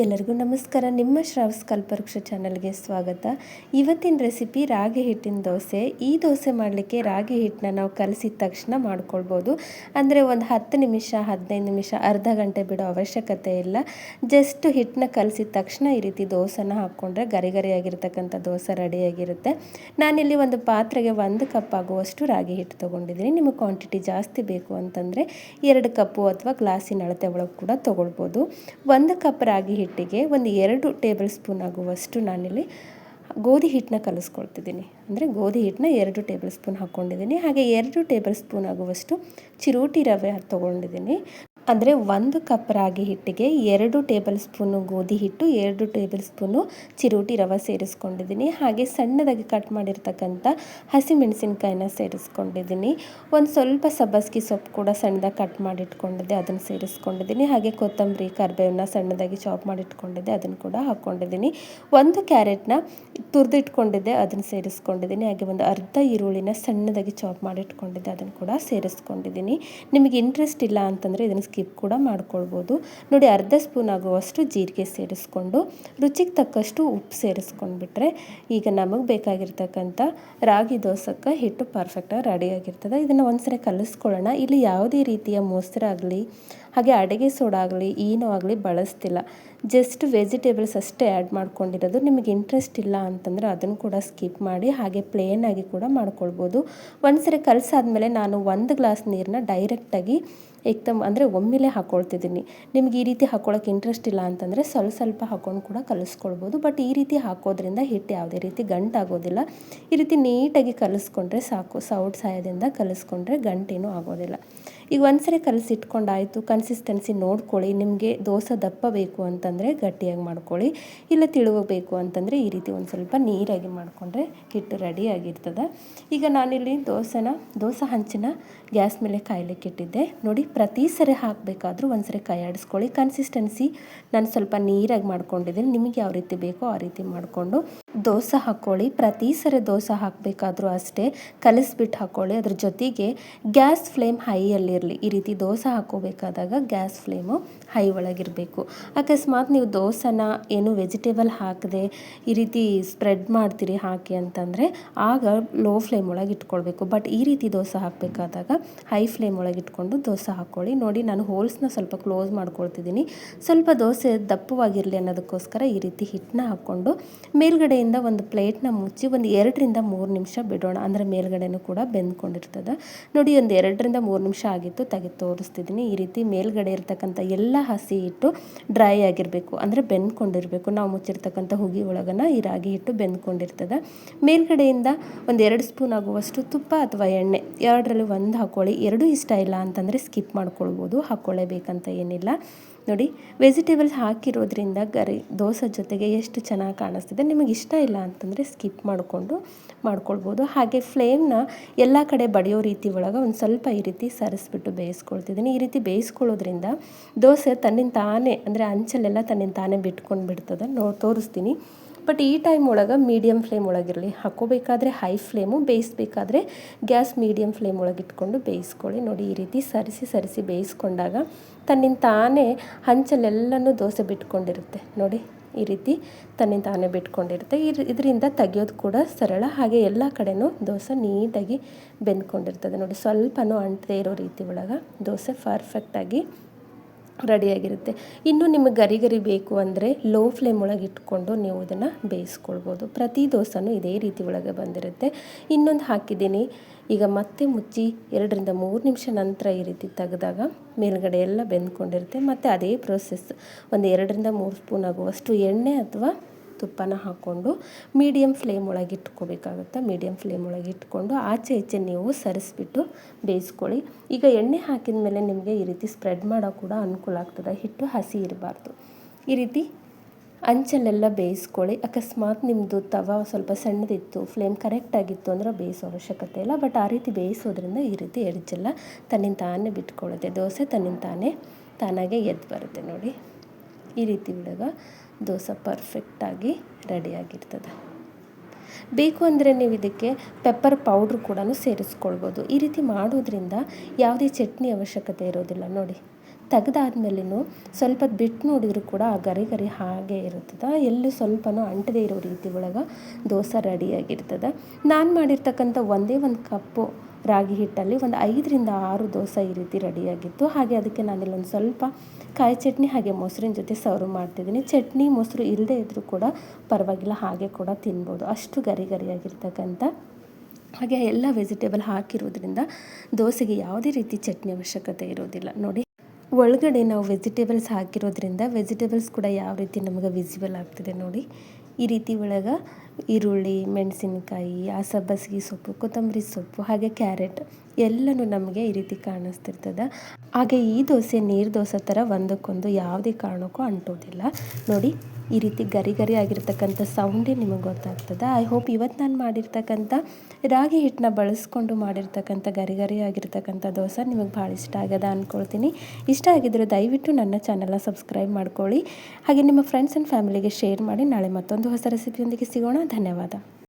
ಎಲ್ಲರಿಗೂ ನಮಸ್ಕಾರ. ನಿಮ್ಮ ಶ್ರಾವ್ಸ್ ಕಲ್ಪವೃಕ್ಷ ಚಾನಲ್ಗೆ ಸ್ವಾಗತ. ಇವತ್ತಿನ ರೆಸಿಪಿ ರಾಗಿ ಹಿಟ್ಟಿನ ದೋಸೆ. ಈ ದೋಸೆ ಮಾಡಲಿಕ್ಕೆ ರಾಗಿ ಹಿಟ್ಟನ್ನ ನಾವು ಕಲಸಿದ ತಕ್ಷಣ ಮಾಡ್ಕೊಳ್ಬೋದು. ಅಂದರೆ ಒಂದು ಹತ್ತು ನಿಮಿಷ, ಹದಿನೈದು ನಿಮಿಷ, ಅರ್ಧ ಗಂಟೆ ಬಿಡೋ ಅವಶ್ಯಕತೆ ಇಲ್ಲ. ಜಸ್ಟ್ ಹಿಟ್ಟನ್ನ ಕಲಸಿದ ತಕ್ಷಣ ಈ ರೀತಿ ದೋಸೆನ ಹಾಕ್ಕೊಂಡ್ರೆ ಗರಿ ಗರಿಯಾಗಿರ್ತಕ್ಕಂಥ ದೋಸೆ ರೆಡಿಯಾಗಿರುತ್ತೆ ನಾನಿಲ್ಲಿ ಒಂದು ಪಾತ್ರೆಗೆ ಒಂದು ಕಪ್ ಆಗುವಷ್ಟು ರಾಗಿ ಹಿಟ್ಟು ತೊಗೊಂಡಿದ್ದೀನಿ. ನಿಮಗೆ ಕ್ವಾಂಟಿಟಿ ಜಾಸ್ತಿ ಬೇಕು ಅಂತಂದರೆ ಎರಡು ಕಪ್ಪು ಅಥವಾ ಗ್ಲಾಸಿನ ಅಳತೆ ಒಳಗೆ ಕೂಡ ತೊಗೊಳ್ಬೋದು. ಒಂದು ಕಪ್ ರಾಗಿ ಹಿಟ್ಟಿಗೆ ಒಂದು ಎರಡು ಟೇಬಲ್ ಸ್ಪೂನ್ ಆಗುವಷ್ಟು ನಾನಿಲ್ಲಿ ಗೋಧಿ ಹಿಟ್ಟನ್ನ ಕಲಿಸ್ಕೊಳ್ತಿದ್ದೀನಿ. ಅಂದರೆ ಗೋಧಿ ಹಿಟ್ಟನ್ನ ಎರಡು ಟೇಬಲ್ ಸ್ಪೂನ್ ಹಾಕ್ಕೊಂಡಿದ್ದೀನಿ. ಹಾಗೆ ಎರಡು ಟೇಬಲ್ ಸ್ಪೂನ್ ಆಗುವಷ್ಟು ಚಿರೋಟಿ ರವೆ ತೊಗೊಂಡಿದ್ದೀನಿ. ಅಂದರೆ ಒಂದು ಕಪ್ ರಾಗಿ ಹಿಟ್ಟಿಗೆ ಎರಡು ಟೇಬಲ್ ಸ್ಪೂನು ಗೋಧಿ ಹಿಟ್ಟು, ಎರಡು ಟೇಬಲ್ ಸ್ಪೂನು ಚಿರೋಟಿ ರವೆ ಸೇರಿಸ್ಕೊಂಡಿದ್ದೀನಿ. ಹಾಗೆ ಸಣ್ಣದಾಗಿ ಕಟ್ ಮಾಡಿರ್ತಕ್ಕಂಥ ಹಸಿಮೆಣಸಿನ್ಕಾಯಿನ ಸೇರಿಸ್ಕೊಂಡಿದ್ದೀನಿ. ಒಂದು ಸ್ವಲ್ಪ ಸಬ್ಬಸ್ಗಿ ಸೊಪ್ಪು ಕೂಡ ಸಣ್ಣದಾಗಿ ಕಟ್ ಮಾಡಿಟ್ಕೊಂಡಿದ್ದೆ, ಅದನ್ನು ಸೇರಿಸ್ಕೊಂಡಿದ್ದೀನಿ. ಹಾಗೆ ಕೊತ್ತಂಬರಿ, ಕರಿಬೇವನ್ನ ಸಣ್ಣದಾಗಿ ಚಾಪ್ ಮಾಡಿಟ್ಕೊಂಡಿದ್ದೆ, ಅದನ್ನು ಕೂಡ ಹಾಕ್ಕೊಂಡಿದ್ದೀನಿ. ಒಂದು ಕ್ಯಾರೆಟ್ನ ತುರಿದಿಟ್ಕೊಂಡಿದ್ದೆ, ಅದನ್ನು ಸೇರಿಸ್ಕೊಂಡಿದ್ದೀನಿ. ಹಾಗೆ ಒಂದು ಅರ್ಧ ಈರುಳ್ಳಿನ ಸಣ್ಣದಾಗಿ ಚಾಪ್ ಮಾಡಿಟ್ಕೊಂಡಿದ್ದೆ, ಅದನ್ನು ಕೂಡ ಸೇರಿಸ್ಕೊಂಡಿದ್ದೀನಿ. ನಿಮಗೆ ಇಂಟ್ರೆಸ್ಟ್ ಇಲ್ಲ ಅಂತಂದರೆ ಇದನ್ನು ಕೂಡ ಮಾಡ್ಕೊಳ್ಬೋದು. ನೋಡಿ, ಅರ್ಧ ಸ್ಪೂನ್ ಆಗುವಷ್ಟು ಜೀರಿಗೆ ಸೇರಿಸ್ಕೊಂಡು, ರುಚಿಗೆ ತಕ್ಕಷ್ಟು ಉಪ್ಪು ಸೇರಿಸ್ಕೊಂಡ್ಬಿಟ್ರೆ ಈಗ ನಮಗೆ ಬೇಕಾಗಿರ್ತಕ್ಕಂಥ ರಾಗಿ ದೋಸಕ್ಕೆ ಹಿಟ್ಟು ಪರ್ಫೆಕ್ಟಾಗಿ ರೆಡಿಯಾಗಿರ್ತದೆ ಇದನ್ನು ಒಂದ್ಸರಿ ಕಲಿಸ್ಕೊಳ್ಳೋಣ. ಇಲ್ಲಿ ಯಾವುದೇ ರೀತಿಯ ಮೊಸರಾಗಲಿ ಹಾಗೆ ಅಡುಗೆ ಸೋಡಾ ಆಗಲಿ ಏನೂ ಆಗಲಿ ಬಳಸ್ತಿಲ್ಲ. ಜಸ್ಟ್ ವೆಜಿಟೇಬಲ್ಸ್ ಅಷ್ಟೇ ಆ್ಯಡ್ ಮಾಡ್ಕೊಂಡಿರೋದು. ನಿಮಗೆ ಇಂಟ್ರೆಸ್ಟ್ ಇಲ್ಲ ಅಂತಂದರೆ ಅದನ್ನು ಕೂಡ ಸ್ಕಿಪ್ ಮಾಡಿ, ಹಾಗೆ ಪ್ಲೇನ್ ಆಗಿ ಕೂಡ ಮಾಡ್ಕೊಳ್ಬೋದು. ಒಂದ್ಸರಿ ಕಲಸಾದ್ಮೇಲೆ ನಾನು ಒಂದು ಗ್ಲಾಸ್ ನೀರನ್ನ ಡೈರೆಕ್ಟಾಗಿ ಏಕ್ದಮ್ ಅಂದರೆ ಒಮ್ಮೆಲೇ ಹಾಕ್ಕೊಳ್ತಿದ್ದೀನಿ ನಿಮ್ಗೆ ಈ ರೀತಿ ಹಾಕ್ಕೊಳ್ಳೋಕೆ ಇಂಟ್ರೆಸ್ಟ್ ಇಲ್ಲ ಅಂತಂದರೆ ಸ್ವಲ್ಪ ಸ್ವಲ್ಪ ಹಾಕ್ಕೊಂಡು ಕೂಡ ಕಲಿಸ್ಕೊಳ್ಬೋದು. ಬಟ್ ಈ ರೀತಿ ಹಾಕೋದ್ರಿಂದ ಹಿಟ್ಟು ಯಾವುದೇ ರೀತಿ ಗಂಟಾಗೋದಿಲ್ಲ. ಈ ರೀತಿ ನೀಟಾಗಿ ಕಲಿಸ್ಕೊಂಡ್ರೆ ಸಾಕು. ಸೌಟ್ ಸಹಾಯದಿಂದ ಕಲಿಸ್ಕೊಂಡ್ರೆ ಗಂಟೇನೂ ಆಗೋದಿಲ್ಲ. ಈಗ ಒಂದ್ಸರಿ ಕಲಸಿಟ್ಕೊಂಡಾಯಿತು ಕನ್ಸಿಸ್ಟೆನ್ಸಿ ನೋಡ್ಕೊಳ್ಳಿ, ನಿಮಗೆ ದೋಸೆ ದಪ್ಪ ಬೇಕು ಅಂತಂದರೆ ಗಟ್ಟಿಯಾಗಿ ಮಾಡ್ಕೊಳ್ಳಿ, ಇಲ್ಲ ತಿಳುವಬೇಕು ಅಂತಂದರೆ ಈ ರೀತಿ ಒಂದು ಸ್ವಲ್ಪ ನೀರಾಗಿ ಮಾಡಿಕೊಂಡ್ರೆ ಹಿಟ್ಟು ರೆಡಿಯಾಗಿರ್ತದೆ ಈಗ ನಾನಿಲ್ಲಿ ದೋಸೆನ, ದೋಸೆ ಹಂಚಿನ ಗ್ಯಾಸ್ ಮೇಲೆ ಕಾಯ್ಲಿಕ್ಕೆ ಇಟ್ಟಿದ್ದೆ. ನೋಡಿ, ಪ್ರತಿ ಸರಿ ಹಾಕಬೇಕಾದ್ರೂ ಒಂದ್ಸರಿ ಕೈ ಆಡಿಸ್ಕೊಳ್ಳಿ. ಕನ್ಸಿಸ್ಟೆನ್ಸಿ ನಾನು ಸ್ವಲ್ಪ ನೀರಾಗಿ ಮಾಡ್ಕೊಂಡಿದ್ದೀನಿ, ನಿಮಗೆ ಯಾವ ರೀತಿ ಬೇಕೋ ಆ ರೀತಿ ಮಾಡಿಕೊಂಡು ದೋಸೆ ಹಾಕ್ಕೊಳ್ಳಿ ಪ್ರತಿ ಸರಿ ದೋಸೆ ಹಾಕಬೇಕಾದ್ರೂ ಅಷ್ಟೇ ಕಲಿಸ್ಬಿಟ್ಟು ಹಾಕ್ಕೊಳ್ಳಿ ಅದ್ರ ಜೊತೆಗೆ ಗ್ಯಾಸ್ ಫ್ಲೇಮ್ ಹೈಯಲ್ಲಿರಲಿ. ಈ ರೀತಿ ದೋಸೆ ಹಾಕೋಬೇಕಾದಾಗ ಗ್ಯಾಸ್ ಫ್ಲೇಮು ಹೈ ಒಳಗಿರಬೇಕು. ಅಕಸ್ಮಾತ್ ನೀವು ದೋಸೆನ ಏನು ವೆಜಿಟೇಬಲ್ ಹಾಕದೆ ಈ ರೀತಿ ಸ್ಪ್ರೆಡ್ ಮಾಡ್ತೀರಿ ಹಾಕಿ ಅಂತಂದರೆ ಆಗ ಲೋ ಫ್ಲೇಮ್ ಒಳಗೆ ಇಟ್ಕೊಳ್ಬೇಕು. ಬಟ್ ಈ ರೀತಿ ದೋಸೆ ಹಾಕಬೇಕಾದಾಗ ಹೈ ಫ್ಲೇಮ್ ಒಳಗೆ ಇಟ್ಕೊಂಡು ದೋಸೆ ಹಾಕ್ಕೊಳ್ಳಿ ನೋಡಿ ನಾನು ಹೋಲ್ಸ್ನ ಸ್ವಲ್ಪ ಕ್ಲೋಸ್ ಮಾಡ್ಕೊಳ್ತಿದ್ದೀನಿ. ಸ್ವಲ್ಪ ದೋಸೆ ದಪ್ಪವಾಗಿರಲಿ ಅನ್ನೋದಕ್ಕೋಸ್ಕರ ಈ ರೀತಿ ಹಿಟ್ಟನ್ನ ಹಾಕ್ಕೊಂಡು ಮೇಲ್ಗಡೆಯಿಂದ ಒಂದು ಪ್ಲೇಟ್ನ ಮುಚ್ಚಿ ಒಂದು ಎರಡರಿಂದ ಮೂರು ನಿಮಿಷ ಬಿಡೋಣ. ಅಂದರೆ ಮೇಲ್ಗಡೆನೂ ಕೂಡ ಬೆಂದ್ಕೊಂಡಿರ್ತದೆ. ನೋಡಿ ಒಂದು ಎರಡರಿಂದ ಮೂರು ನಿಮಿಷ ಆಗಿತ್ತು, ತೆಗೆದು ತೋರಿಸ್ತಿದ್ದೀನಿ. ಈ ರೀತಿ ಮೇಲ್ಗಡೆ ಇರ್ತಕ್ಕಂಥ ಎಲ್ಲ ಹಸಿ ಹಿಟ್ಟು ಡ್ರೈ ಆಗಿರಬೇಕು, ಅಂದರೆ ಬೆಂದ್ಕೊಂಡಿರಬೇಕು. ನಾವು ಮುಚ್ಚಿರ್ತಕ್ಕಂಥ ಹುಗಿ ಒಳಗನ ಈ ರಾಗಿ ಹಿಟ್ಟು ಬೆಂದ್ಕೊಂಡಿರ್ತದೆ. ಮೇಲ್ಗಡೆಯಿಂದ ಒಂದು ಎರಡು ಸ್ಪೂನ್ ಆಗುವಷ್ಟು ತುಪ್ಪ ಅಥವಾ ಎಣ್ಣೆ, ಎರಡರಲ್ಲಿ ಒಂದು ಹಾಕ್ಕೊಳ್ಳಿ ಎರಡೂ ಇಷ್ಟ ಇಲ್ಲ ಅಂತಂದರೆ ಸ್ಕಿಪ್ ಮಾಡ್ಕೊಳ್ಬೋದು ಹಾಕ್ಕೊಳ್ಳೇಬೇಕಂತ ಏನಿಲ್ಲ. ನೋಡಿ ವೆಜಿಟೇಬಲ್ಸ್ ಹಾಕಿರೋದ್ರಿಂದ ಗರಿ, ದೋಸೆ ಜೊತೆಗೆ ಎಷ್ಟು ಚೆನ್ನಾಗಿ ಕಾಣಿಸ್ತಿದೆ. ನಿಮಗೆ ಇಷ್ಟ ಇಲ್ಲ ಅಂತಂದರೆ ಸ್ಕಿಪ್ ಮಾಡಿಕೊಂಡು ಮಾಡ್ಕೊಳ್ಬೋದು. ಹಾಗೆ ಫ್ಲೇಮ್ನ ಎಲ್ಲ ಕಡೆ ಬಡಿಯೋ ರೀತಿ ಒಳಗೆ ಒಂದು ಸ್ವಲ್ಪ ಈ ರೀತಿ ಸರಿಸ್ಬಿಟ್ಟು ಬೇಯಿಸ್ಕೊಳ್ತಿದ್ದೀನಿ. ಈ ರೀತಿ ಬೇಯಿಸ್ಕೊಳ್ಳೋದ್ರಿಂದ ದೋಸೆ ತನ್ನಿಂದ ತಾನೇ, ಅಂದರೆ ಅಂಚಲ್ಲೆಲ್ಲ ತನ್ನಿಂದ ತಾನೇ ಬಿಟ್ಕೊಂಡು ಬಿಡ್ತದೆ ನೋ, ತೋರಿಸ್ತೀನಿ. ಬಟ್ ಈ ಟೈಮ್ ಒಳಗೆ ಮೀಡಿಯಮ್ ಫ್ಲೇಮ್ ಒಳಗಿರಲಿ ಹಾಕೋಬೇಕಾದ್ರೆ ಹೈ ಫ್ಲೇಮು, ಬೇಯಿಸ್ಬೇಕಾದ್ರೆ ಗ್ಯಾಸ್ ಮೀಡಿಯಮ್ ಫ್ಲೇಮ್ ಒಳಗೆ ಇಟ್ಕೊಂಡು ಬೇಯಿಸ್ಕೊಳ್ಳಿ. ನೋಡಿ, ಈ ರೀತಿ ಸರಿಸಿ ಸರಿಸಿ ಬೇಯಿಸ್ಕೊಂಡಾಗ ತನ್ನಿಂದ ತಾನೇ ಹಂಚಲೆಲ್ಲನೂ ದೋಸೆ ಬಿಟ್ಕೊಂಡಿರುತ್ತೆ. ನೋಡಿ, ಈ ರೀತಿ ತನ್ನಿಂದ ತಾನೇ ಬಿಟ್ಕೊಂಡಿರುತ್ತೆ. ಇದರಿಂದ ತೆಗೆಯೋದು ಕೂಡ ಸರಳ. ಹಾಗೆ ಎಲ್ಲ ಕಡೆನೂ ದೋಸೆ ನೀಟಾಗಿ ಬೆಂದ್ಕೊಂಡಿರ್ತದೆ. ನೋಡಿ, ಸ್ವಲ್ಪನೂ ಅಂಟದೇ ಇರೋ ರೀತಿ ಒಳಗೆ ದೋಸೆ ಪರ್ಫೆಕ್ಟಾಗಿ ರೆಡಿಯಾಗಿರುತ್ತೆ. ಇನ್ನು ನಿಮಗೆ ಗರಿ ಗರಿ ಬೇಕು ಅಂದರೆ ಲೋ ಫ್ಲೇಮ್ ಒಳಗೆ ಇಟ್ಕೊಂಡು ನೀವು ಅದನ್ನು ಬೇಯಿಸ್ಕೊಳ್ಬೋದು. ಪ್ರತಿ ದೋಸೆನೂ ಇದೇ ರೀತಿ ಒಳಗೆ ಬಂದಿರುತ್ತೆ. ಇನ್ನೊಂದು ಹಾಕಿದ್ದೀನಿ. ಈಗ ಮತ್ತೆ ಮುಚ್ಚಿ ಎರಡರಿಂದ ಮೂರು ನಿಮಿಷ ನಂತರ ಈ ರೀತಿ ತೆಗೆದಾಗ ಮೇಲ್ಗಡೆ ಎಲ್ಲ ಬೆಂದ್ಕೊಂಡಿರುತ್ತೆ. ಮತ್ತು ಅದೇ ಪ್ರೋಸೆಸ್ ಒಂದು ಎರಡರಿಂದ ಮೂರು ಸ್ಪೂನ್ ಆಗುವಷ್ಟು ಎಣ್ಣೆ ಅಥವಾ ತುಪ್ಪನ ಹಾಕ್ಕೊಂಡು ಮೀಡಿಯಮ್ ಫ್ಲೇಮ್ ಒಳಗೆ ಇಟ್ಕೋಬೇಕಾಗುತ್ತೆ. ಮೀಡಿಯಮ್ ಫ್ಲೇಮ್ ಒಳಗೆ ಇಟ್ಕೊಂಡು ಆಚೆ ಈಚೆ ನೀವು ಸರಿಸ್ಬಿಟ್ಟು ಬೇಯಿಸ್ಕೊಳ್ಳಿ. ಈಗ ಎಣ್ಣೆ ಹಾಕಿದ ಮೇಲೆ ನಿಮಗೆ ಈ ರೀತಿ ಸ್ಪ್ರೆಡ್ ಮಾಡೋ ಕೂಡ ಅನುಕೂಲ ಆಗ್ತದೆ. ಹಿಟ್ಟು ಹಸಿ ಇರಬಾರ್ದು. ಈ ರೀತಿ ಅಂಚಲ್ಲೆಲ್ಲ ಬೇಯಿಸ್ಕೊಳ್ಳಿ. ಅಕಸ್ಮಾತ್ ನಿಮ್ಮದು ತವ ಸ್ವಲ್ಪ ಸಣ್ಣದಿತ್ತು ಫ್ಲೇಮ್ ಕರೆಕ್ಟಾಗಿತ್ತು ಅಂದರೆ ಬೇಯಿಸೋ ಅವಶ್ಯಕತೆ ಇಲ್ಲ. ಬಟ್ ಆ ರೀತಿ ಬೇಯಿಸೋದ್ರಿಂದ ಈ ರೀತಿ ಎಡ್ಜೆಲ್ಲ ತನ್ನಿಂದ ತಾನೇ ಬಿಟ್ಕೊಳ್ಳುತ್ತೆ. ದೋಸೆ ತನ್ನಿಂದ ತಾನೇ ತಾನಾಗೆ ಎದ್ದು ಬರುತ್ತೆ ನೋಡಿ. ಈ ರೀತಿ ಬಿಡುವಾಗ ದೋಸೆ ಪರ್ಫೆಕ್ಟಾಗಿ ರೆಡಿಯಾಗಿರ್ತದೆ ಬೇಕು ಅಂದರೆ ನೀವು ಇದಕ್ಕೆ ಪೆಪ್ಪರ್ ಪೌಡ್ರ್ ಕೂಡ ಸೇರಿಸ್ಕೊಳ್ಬೋದು. ಈ ರೀತಿ ಮಾಡೋದ್ರಿಂದ ಯಾವುದೇ ಚಟ್ನಿ ಅವಶ್ಯಕತೆ ಇರೋದಿಲ್ಲ. ನೋಡಿ ತೆಗೆದಾದ್ಮೇಲೂ ಸ್ವಲ್ಪ ಬಿಟ್ಟು ನೋಡಿದರೂ ಕೂಡ ಆ ಗರಿ ಗರಿ ಹಾಗೆ ಇರುತ್ತದೆ. ಎಲ್ಲೂ ಸ್ವಲ್ಪನೂ ಅಂಟದೇ ಇರೋ ರೀತಿ ಒಳಗೆ ದೋಸೆ ರೆಡಿಯಾಗಿರ್ತದೆ ನಾನು ಮಾಡಿರ್ತಕ್ಕಂಥ ಒಂದೇ ಒಂದು ಕಪ್ಪು ರಾಗಿ ಹಿಟ್ಟಲ್ಲಿ ಒಂದು ಐದರಿಂದ ಆರು ದೋಸೆ ಈ ರೀತಿ ರೆಡಿಯಾಗಿತ್ತು. ಹಾಗೆ ಅದಕ್ಕೆ ನಾನಿಲ್ಲೊಂದು ಸ್ವಲ್ಪ ಕಾಯಿ ಚಟ್ನಿ ಹಾಗೆ ಮೊಸರಿನ ಜೊತೆ ಸರ್ವ್ ಮಾಡ್ತಿದ್ದೀನಿ. ಚಟ್ನಿ, ಮೊಸರು ಇಲ್ಲದೇ ಇದ್ದರೂ ಕೂಡ ಪರವಾಗಿಲ್ಲ, ಹಾಗೆ ಕೂಡ ತಿನ್ಬೋದು. ಅಷ್ಟು ಗರಿ ಗರಿಯಾಗಿರ್ತಕ್ಕಂಥ ಹಾಗೆ ಎಲ್ಲ ವೆಜಿಟೇಬಲ್ ಹಾಕಿರೋದ್ರಿಂದ ದೋಸೆಗೆ ಯಾವುದೇ ರೀತಿ ಚಟ್ನಿ ಅವಶ್ಯಕತೆ ಇರೋದಿಲ್ಲ. ನೋಡಿ, ಒಳಗಡೆ ನಾವು ವೆಜಿಟೇಬಲ್ಸ್ ಹಾಕಿರೋದ್ರಿಂದ ವೆಜಿಟೇಬಲ್ಸ್ ಕೂಡ ಯಾವ ರೀತಿ ನಮಗೆ ವಿಸಿಬಲ್ ಆಗ್ತಿದೆ ನೋಡಿ. ಈ ರೀತಿ ಒಳಗೆ ಈರುಳ್ಳಿ, ಮೆಣಸಿನ್ಕಾಯಿ ಆ ಸಬ್ಬಸಿಗೆ ಸೊಪ್ಪು, ಕೊತ್ತಂಬರಿ ಸೊಪ್ಪು, ಹಾಗೆ ಕ್ಯಾರೆಟ್ ಎಲ್ಲನೂ ನಮಗೆ ಈ ರೀತಿ ಕಾಣಿಸ್ತಿರ್ತದೆ. ಹಾಗೆ ಈ ದೋಸೆ, ನೀರು ದೋಸೆ ಥರ ಒಂದಕ್ಕೊಂದು ಯಾವುದೇ ಕಾರಣಕ್ಕೂ ಅಂಟೋದಿಲ್ಲ. ನೋಡಿ. ಈ ರೀತಿ ಗರಿ ಗರಿ ಆಗಿರ್ತಕ್ಕಂಥ ಸೌಂಡೇ ನಿಮಗೆ ಗೊತ್ತಾಗ್ತದೆ. ಐ ಹೋಪ್ ಇವತ್ತು ನಾನು ಮಾಡಿರ್ತಕ್ಕಂಥ ರಾಗಿ ಹಿಟ್ಟನ್ನ ಬಳಸ್ಕೊಂಡು ಮಾಡಿರ್ತಕ್ಕಂಥ ಗರಿ ಗರಿ ಆಗಿರ್ತಕ್ಕಂಥ ದೋಸೆ ನಿಮಗೆ ಭಾಳ ಇಷ್ಟ ಆಗ್ಯದ ಅಂದ್ಕೊಳ್ತೀನಿ ಇಷ್ಟ ಆಗಿದ್ರೆ ದಯವಿಟ್ಟು ನನ್ನ ಚಾನಲ್ನ ಸಬ್ಸ್ಕ್ರೈಬ್ ಮಾಡ್ಕೊಳ್ಳಿ. ಹಾಗೆ ನಿಮ್ಮ ಫ್ರೆಂಡ್ಸ್ ಆ್ಯಂಡ್ ಫ್ಯಾಮಿಲಿಗೆ ಶೇರ್ ಮಾಡಿ. ನಾಳೆ ಮತ್ತೊಂದು ಹೊಸ ರೆಸಿಪಿಯೊಂದಿಗೆ ಸಿಗೋಣ. ಧನ್ಯವಾದ.